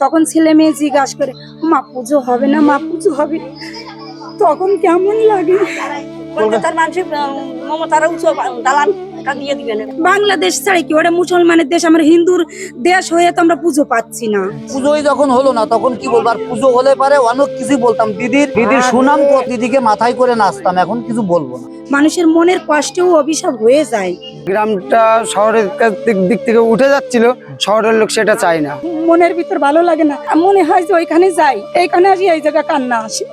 তখন ছেলে মেয়ে জিজ্ঞাসা করে মা পুজো হবে না? মা পুজো হবে না?" তখন কেমন লাগে? কলকাতার মানুষের মমতারা উঁচু দালান দিয়ে দিবেন। বাংলাদেশ ছাড়া কি? ওটা মুসলমানের দেশ আমরা হিন্দুর দেশ হয়ে তো আমরা পুজো পাচ্ছি না। পুজোই যখন হলো না তখন কি বলব? আর পুজো হলে পারে অনেক কিছু বলতাম। দিদির দিদির সুনাম তো দিদিকে মাথায় করে নাচতাম এখন কিছু বলব না। মানুষের মনের কষ্টেও অভিশাপ হয়ে যায়। গ্রামটা শহরের দিক থেকে উঠে যাচ্ছিল শহরের লোক সেটা চায় না। মনের ভিতর ভালো লাগে না। মনে হয় যে ওইখানে যাই। এইখানে আসি এই জায়গা কান্না আসি।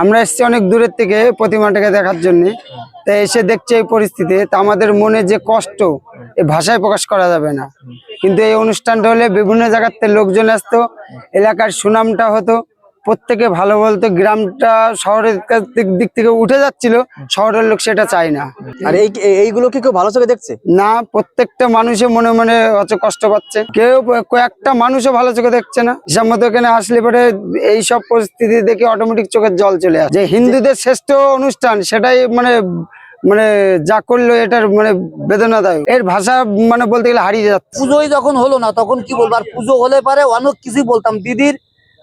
আমরা এসেছি অনেক দূরের থেকে প্রতিমাটাকে দেখার জন্য। তাই এসে দেখছি এই পরিস্থিতি তা আমাদের মনে যে কষ্ট এ ভাষায় প্রকাশ করা যাবে না। কিন্তু এই অনুষ্ঠানটা হলে বিভিন্ন জায়গার থেকে লোকজন আসতো এলাকার সুনামটা হতো। প্রত্যেকে ভালো বলতো গ্রামটা শহরের দিক- দিক থেকে উঠে যাচ্ছিল শহরের লোক সেটা চায় না। আর এই এই- এইগুলো কি কেউ ভালো চোখে দেখছে? না প্রত্যেকটা মানুষে মনে মনে হচ্ছে কষ্ট পাচ্ছে। কেউ কয়েকটা মানুষও ভালো চোখে দেখছে না। হিসাব মতো এখানে আসলে পরে এই সব পরিস্থিতি দেখে অটোমেটিক চোখের জল চলে আসে। যে হিন্দুদের শ্রেষ্ঠ অনুষ্ঠান সেটাই মানে মানে যা করল এটার মানে বেদনাদায়ক। এর ভাষা মানে বলতে গেলে হারিয়ে যাচ্ছে। পুজোই যখন হলো না তখন কি বলব? আর পুজো হলে পারে অনেক কিছু বলতাম। দিদির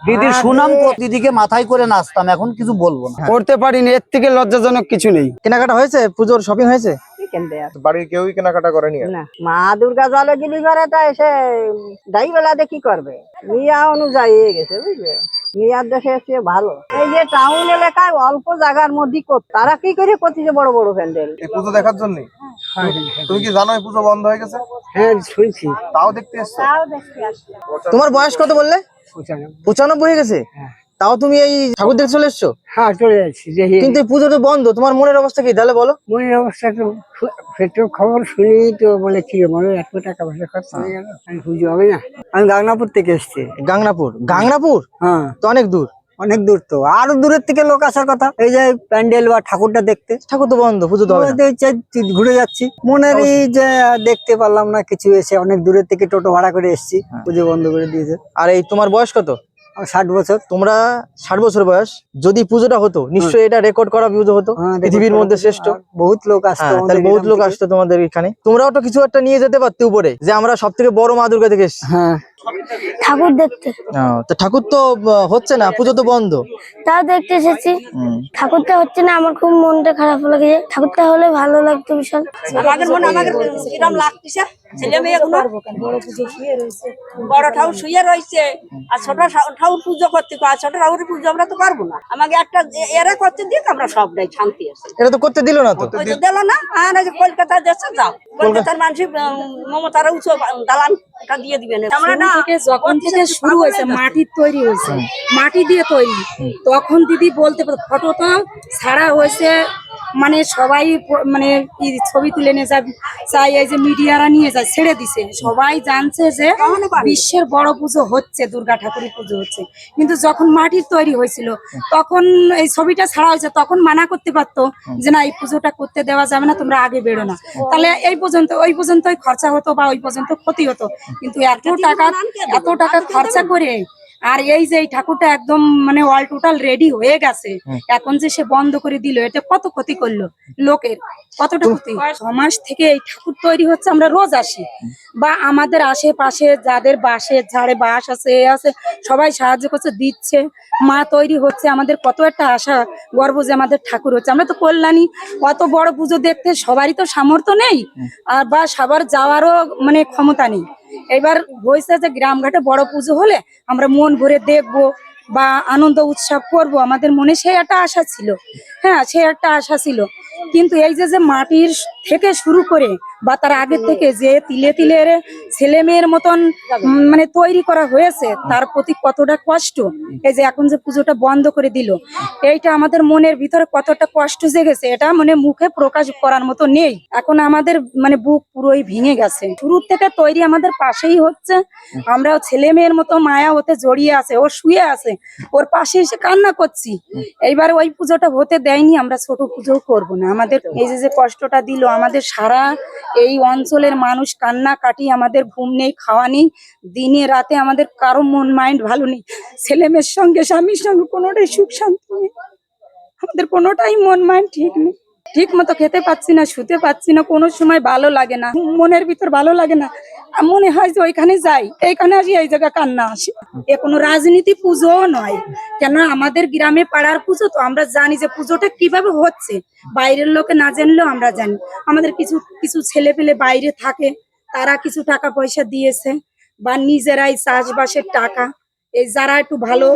দিদির সুনাম দিদিকে মাথায় করে নাচতাম এখন কিছু বলব না। করতে পারিনি এর থেকে লজ্জাজনক কিছু নেই। কেনাকাটা হয়েছে? পুজোর শপিং হয়েছে? বাড়ির কেউই কেনাকাটা করেনি মা দুর্গা জলে গিলি করে তা এসে ডাই কি করবে? মিয়া অনুযায়ী গেছে বুঝলে? মিয়ার দেশে এসে ভালো। এই যে টাউন এলাকায় অল্প জায়গার মধ্যে তারা কি করে করতেছে বড় বড় প্যান্ডেল? এই পুজো দেখার জন্য? তুমি কি জানো এই পুজো বন্ধ হয়ে গেছে? হ্যাঁ শুনছি। তাও দেখতে এসছো? তোমার বয়স কত বললে? পঁচানব্বই। হয়ে গেছে? তাও তুমি এই ঠাকুর দেখতে চলে এসছো? হ্যাঁ চলে যাচ্ছি কিন্তু পুজো তো বন্ধ তোমার মনের অবস্থা কি? তাহলে বলো। মনের অবস্থা তো একটু খবর শুনি তো বলে কি মনে এত টাকা পয়সা খরচ হয়ে গেল আমি পুজো হবে না। আমি গাংনাপুর থেকে এসছি। গাংনাপুর গাংনাপুর হ্যাঁ। তো অনেক দূর। অনেক দূর তো। আরও দূরের থেকে লোক আসার কথা। এই যে প্যান্ডেল বা ঠাকুরটা দেখতে। ঠাকুর তো বন্ধ পুজো তো ঘুরে যাচ্ছি। মনেরই যে দেখতে পারলাম না কিছু এসে অনেক দূরের থেকে টোটো ভাড়া করে এসছি। পুজো বন্ধ করে দিয়েছে। আর এই তোমার বয়স কত? ষাট বছর। তোমরা ষাট বছর বয়স। যদি পুজোটা হতো নিশ্চয়ই এটা রেকর্ড করা পুজো হতো। হ্যাঁ, পৃথিবীর মধ্যে শ্রেষ্ঠ। বহুত লোক আসতো হ্যাঁ, বহুত লোক আসতো তোমাদের এখানে। তোমরাও তো কিছু একটা নিয়ে যেতে পারতে উপরে যে আমরা সব থেকে বড় মা দুর্গা থেকে এসেছি। হ্যাঁ। ঠাকুর দেখতে। তো ঠাকুর তো হচ্ছে না পুজো তো বন্ধ। তাও দেখতে এসেছি। ঠাকুরটা হচ্ছে না আমার খুব মনটা খারাপ লাগে। ঠাকুরটা হলে ভালো লাগতো বিশাল। আমাদের মনে আমাদের কিরম লাগতেছে? ছেলে মেয়ে গুলো বড় ঠাকুর শুয়ে রয়েছে। আর ছোট ঠাকুর পুজো করতে আর ছোট ঠাকুরের পুজো আমরা তো পারব না। আমাকে একটা এরা করতে দিক আমরা সব নাই শান্তি আছে। এটা তো করতে দিল না তো। দিল না? আর এই যে কলকাতার দেশে যাও। কলকাতার মানুষের মমতারা উঁচু দালান দিয়ে দিবেন। আমরা না থেকে যখন থেকে শুরু হয়েছে মাটির তৈরি হয়েছে। মাটি দিয়ে তৈরি। তখন দিদি বলতে ফটো তো ছাড়া হয়েছে মানে সবাই মানে ছবি তুলে নিয়ে যায়, চাই এই যে মিডিয়ারা নিয়ে যায়, ছেড়ে দিছে। সবাই জানছে যে বিশ্বের বড় পুজো হচ্ছে, দুর্গা ঠাকুরের পুজো হচ্ছে। কিন্তু যখন মাটির তৈরি হয়েছিল, তখন এই ছবিটা ছাড়া হয়েছে, তখন মানা করতে পারতো যে না, এই পুজোটা করতে দেওয়া যাবে না, তোমরা আগে বেরো না। তাহলে এই পর্যন্ত, ওই পর্যন্তই খরচা হতো বা ওই পর্যন্ত ক্ষতি হতো। কিন্তু এত টাকা এত টাকা খরচা করে আর এই যে এই ঠাকুরটা একদম মানে অল টোটাল রেডি হয়ে গেছে। এখন যে সে বন্ধ করে দিল এটা কত ক্ষতি করল লোকের? কতটা ক্ষতি? সমাজ থেকে এই ঠাকুর তৈরি হচ্ছে আমরা রোজ আসি। বা আমাদের আশেপাশে যাদের বাসে ঝাড়ে বাস আছে এ আছে সবাই সাহায্য করছে দিচ্ছে। মা তৈরি হচ্ছে আমাদের কত একটা আশা গর্ব যে আমাদের ঠাকুর হচ্ছে। আমরা তো কল্যাণী অত বড় পুজো দেখতে সবারই তো সামর্থ্য নেই। আর বা সবার যাওয়ারও মানে ক্ষমতা নেই। এবার হয়েছে যে গ্রামঘাটে বড় পুজো হলে আমরা মন ভরে দেখব বা আনন্দ উৎসব করব। আমাদের মনে সেই একটা আশা ছিল। হ্যাঁ সেই একটা আশা ছিল। কিন্তু এই যে যে মাটির থেকে শুরু করে বা তার আগে থেকে যে তিলে তিলে ছেলে মেয়ের মতন মানে তৈরি করা হয়েছে, তার প্রতি কতটা কষ্ট। এই যে এখন যে পুজোটা বন্ধ করে দিল, এইটা আমাদের মনের ভিতরে কতটা কষ্ট জেগেছে, এটা মানে মুখে প্রকাশ করার মতো নেই। এখন আমাদের মানে বুক পুরোই ভেঙে গেছে। শুরু থেকে তৈরি আমাদের পাশেই হচ্ছে, আমরাও ছেলে মেয়ের মতো মায়া ওতে জড়িয়ে আছে, ও শুয়ে আছে, ওর পাশে এসে কান্না করছি। এইবার ওই পুজোটা হতে দেয়নি, আমরা ছোট পুজো করব না। আমাদের এই যে কষ্টটা দিল, আমাদের সারা এই অঞ্চলের মানুষ কান্না কাটি, আমাদের ঘুম নেই, খাওয়া নেই, দিনে রাতে আমাদের কারও মন, মাইন্ড ভালো নেই। ছেলে মেয়ের সঙ্গে, স্বামীর সঙ্গে কোনোটাই সুখ শান্তি নেই। আমাদের কোনোটাই মন, মাইন্ড ঠিক নেই। ঠিক মতো খেতে পাচ্ছি না, শুতে পাচ্ছি না, কোনো সময় ভালো লাগে না। মনের ভিতর ভালো লাগে না। মনে হয় যে ওইখানে যাই। এইখানে আসি, এই জায়গা কান্না আসে। এ কোনো রাজনীতি পুজোও নয়। কেন আমাদের গ্রামে পাড়ার পুজো তো, আমরা জানি যে পুজোটা কীভাবে হচ্ছে। বাইরের লোকে না জানলেও আমরা জানি। আমাদের কিছু কিছু ছেলে পেলে বাইরে থাকে, তারা কিছু টাকা পয়সা দিয়েছে, বা নিজেরাই চাষবাসের টাকা। এই যারা একটু ভালো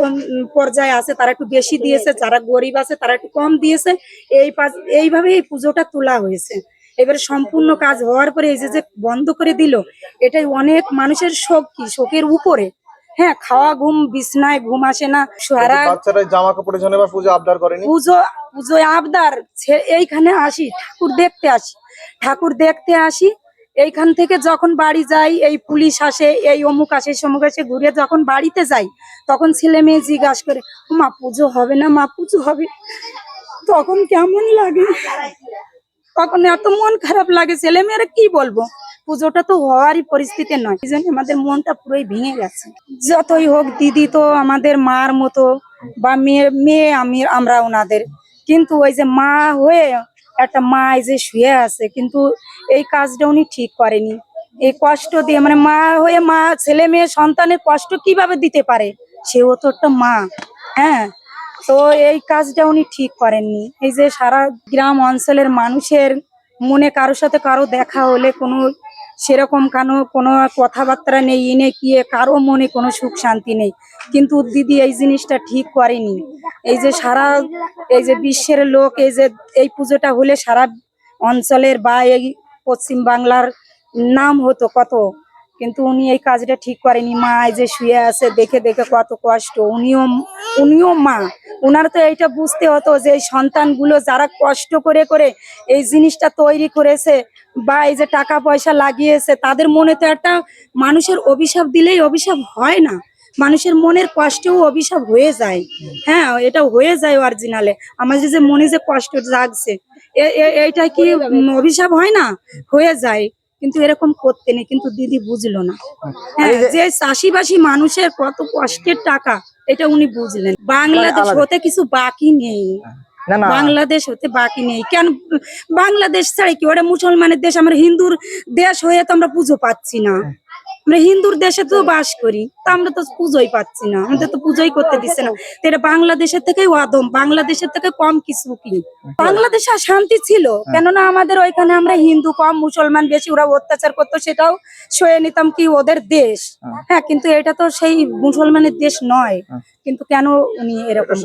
পর্যায়ে আছে, তারা একটু বেশি দিয়েছে, যারা গরিব আছে, তারা একটু কম দিয়েছে। এই এইভাবে এই পুজোটা তোলা হয়েছে। এবারে সম্পূর্ণ কাজ হওয়ার পরে এই যে যে বন্ধ করে দিল এটাই অনেক মানুষের শোক কি? শোকের উপরে। হ্যাঁ খাওয়া ঘুম বিছনায় ঘুম আসে না। সারা বাচ্চারা জামা কাপড়ের জন্য পুজো আবদার করেনি? পুজো পুজোয় আবদার। এইখানে আসি ঠাকুর দেখতে আসি। ঠাকুর দেখতে আসি এইখান থেকে যখন বাড়ি যাই এই পুলিশ আসে এই অমুক আসে সমুক আসে ঘুরে যখন বাড়িতে যাই তখন ছেলে মেয়ে জিজ্ঞাসা করে মা পুজো হবে না? মা পুজো হবে। তখন কেমন লাগে? তখন এত মন খারাপ লাগে, ছেলে মেয়েরা কি বলব? পুজোটা তো হওয়ারই পরিস্থিতি নয়। এই জন্য আমাদের মনটা পুরোই ভেঙে গেছে। যতই হোক, দিদি তো আমাদের মার মতো, বা মেয়ে মেয়ে আমি আমরা ওনাদের। কিন্তু ওই যে মা হয়ে একটা মা যে শুয়ে আছে, কিন্তু এই কাজটা উনি ঠিক করেনি। এই কষ্ট দিয়ে মানে মা হয়ে মা, ছেলে মেয়ে, সন্তানের কষ্ট কীভাবে দিতে পারে? সেও তো একটা মা। হ্যাঁ? তো এই কাজটা উনি ঠিক করেননি। এই যে সারা গ্রাম অঞ্চলের মানুষের মনে কারোর সাথে কারও দেখা হলে কোনো সেরকম কানো, কোনো কথাবার্তা নেই এনে গিয়ে কারও মনে কোনো সুখ শান্তি নেই। কিন্তু দিদি এই জিনিসটা ঠিক করেনি। এই যে সারা, এই যে বিশ্বের লোক এই যে, এই পুজোটা হলে সারা অঞ্চলের বা এই পশ্চিম বাংলার নাম হতো কত? কিন্তু উনি এই কাজটা ঠিক করেনি। মা এই যে শুয়ে আছে দেখে দেখে কত কষ্ট। উনিও উনিও মা। ওনার তো এইটা বুঝতে হতো যে এই সন্তানগুলো যারা কষ্ট করে করে এই জিনিসটা তৈরি করেছে বা এই যে টাকা পয়সা লাগিয়েছে তাদের মনে তো একটা মানুষের অভিশাপ দিলেই অভিশাপ হয় না। মানুষের মনের কষ্টেও অভিশাপ হয়ে যায়। হ্যাঁ এটা হয়ে যায় অরিজিনালে আমাদের যে মনে যে কষ্ট জাগছে এইটা কি অভিশাপ হয় না? হয়ে যায়। কিন্তু এরকম করতে নেই কিন্তু দিদি বুঝলো না। হ্যাঁ যে চাষিবাসী মানুষের কত কষ্টের টাকা এটা উনি বুঝলেন। বাংলাদেশ হতে কিছু বাকি নেই। বাংলাদেশ হতে বাকি নেই। কেন বাংলাদেশ ছাড়া কি? ওরা মুসলমানের দেশ আমরা হিন্দুর দেশ হয়ে তো আমরা পুজো পাচ্ছি না। আমরা হিন্দুর দেশে তো বাস করি তা আমরা তো পুজোই পাচ্ছি না আমাদের তো পুজোই করতে দিচ্ছে না। এটা বাংলাদেশের থেকে অদম বাংলাদেশের থেকে কম কিছু কি? বাংলাদেশে আর শান্তি ছিল কেননা আমাদের ওইখানে আমরা হিন্দু কম মুসলমান বেশি ওরা অত্যাচার করতো সেটাও সয়ে নিতাম কি ওদের দেশ। হ্যাঁ। কিন্তু এটা তো সেই মুসলমানের দেশ নয় কিন্তু কেন উনি এরকম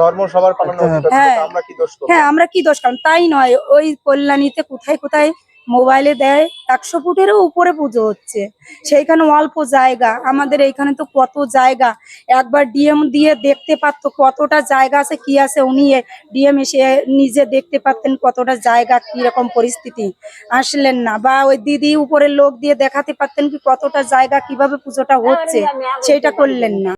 ধর্ম সবার হ্যাঁ। আছে, আমরা কি দোষ করব? হ্যাঁ আমরা কি দোষ কারণ তাই নয় ওই কল্যাণীতে কোথায় কোথায় মোবাইলে দেয় একশো ফুটেরও উপরে পুজো হচ্ছে। সেইখানে অল্প জায়গা আমাদের এইখানে তো কত জায়গা। একবার ডিএম দিয়ে দেখতে পারতো কতটা জায়গা আছে কি আছে। উনি ডিএম এসে নিজে দেখতে পারতেন কতটা জায়গা কি রকম পরিস্থিতি। আসলেন না বা ওই দিদি উপরের লোক দিয়ে দেখাতে পারতেন কি কতটা জায়গা কীভাবে পুজোটা হচ্ছে। সেইটা করলেন না।